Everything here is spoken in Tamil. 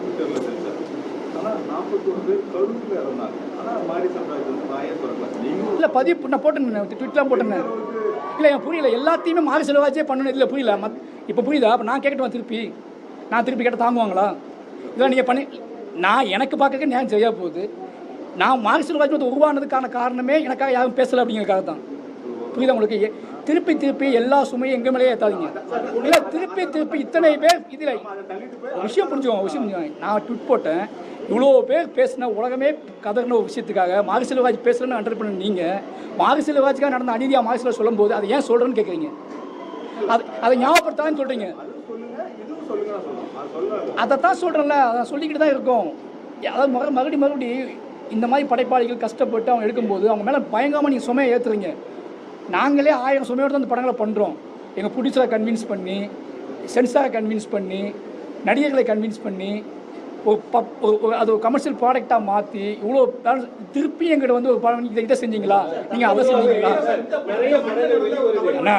ட்விட்டரில் செஞ்சார் ஆனால் நாற்பத்தொரு பேர் கழுத்தில் இறந்தாங்க. ஆனால் மாரி சம்ராஜ் வந்து நாயே திறக்கல. நீங்களும் இல்லை பதிவு நான் போட்டேன் ட்விட்லாம் போட்டிருந்தேன் இல்லை எனக்கு புரியல. எல்லாத்தையுமே மாறி செலவாச்சே பண்ணணும். இதில் புரியல. மத் இப்போ புரியுதா? அப்போ நான் கேட்கட்டுமா திருப்பி. நான் திருப்பி கேட்டால் தாங்குவாங்களா? இதெல்லாம் நீங்கள் பண்ணி நான் எனக்கு பார்க்க நியாயம் சரியாக போகுது. நான் மாறி செலவாச்சு உருவானதுக்கான காரணமே எனக்காக யாரும் பேசலை அப்படிங்கிறதுக்காக தான் புரியுதா உங்களுக்கு திருப்பி திருப்பி எல்லா சுமையும் எங்கள் மேலேயே ஏற்றாதீங்க இல்லை திருப்பி திருப்பி இத்தனை பேர் இதில் விஷயம் புரிஞ்சுக்கோங்க விஷயம் புரிஞ்சுக்கோங்க. நான் ட்விட் போட்டேன். இவ்வளோ பேர் பேசின உலகமே கதறின ஒரு விஷயத்துக்காக மாரி செல்வராஜ் பேசுகிறேன்னு அண்டர் பண்ண நீங்கள் மாரி நடந்த அநீதியாக மாரி சொல்லும்போது அதை ஏன் சொல்கிறேன்னு கேட்குறீங்க அது அதை ஞாபகப்படுத்தான்னு சொல்கிறீங்க அதைத்தான் அதை சொல்கிறேன்ல அதை சொல்லிக்கிட்டு தான் இருக்கோம். அதாவது மறு மறுபடி மறுபடி இந்த மாதிரி படைப்பாளிகள் கஷ்டப்பட்டு அவங்க எடுக்கும்போது அவங்க மேலே பயங்கரமாக நீங்கள் சுமையை ஏற்றுறீங்க நாங்களே ஆயிரம் சுமையோடு தான் அந்த படங்களை பண்ணுறோம் எங்கள் ப்ரொடியூசரை கன்வின்ஸ் பண்ணி சென்சாரை கன்வின்ஸ் பண்ணி நடிகர்களை கன்வின்ஸ் பண்ணி ஒரு பப் அது ஒரு கமர்ஷியல் ப்ராடக்டாக மாற்றி இவ்வளோ திருப்பி எங்கிட்ட வந்து ஒரு படம் இதை இதை செஞ்சீங்களா? நீங்கள் அதை செஞ்சீங்களா? அண்ணா.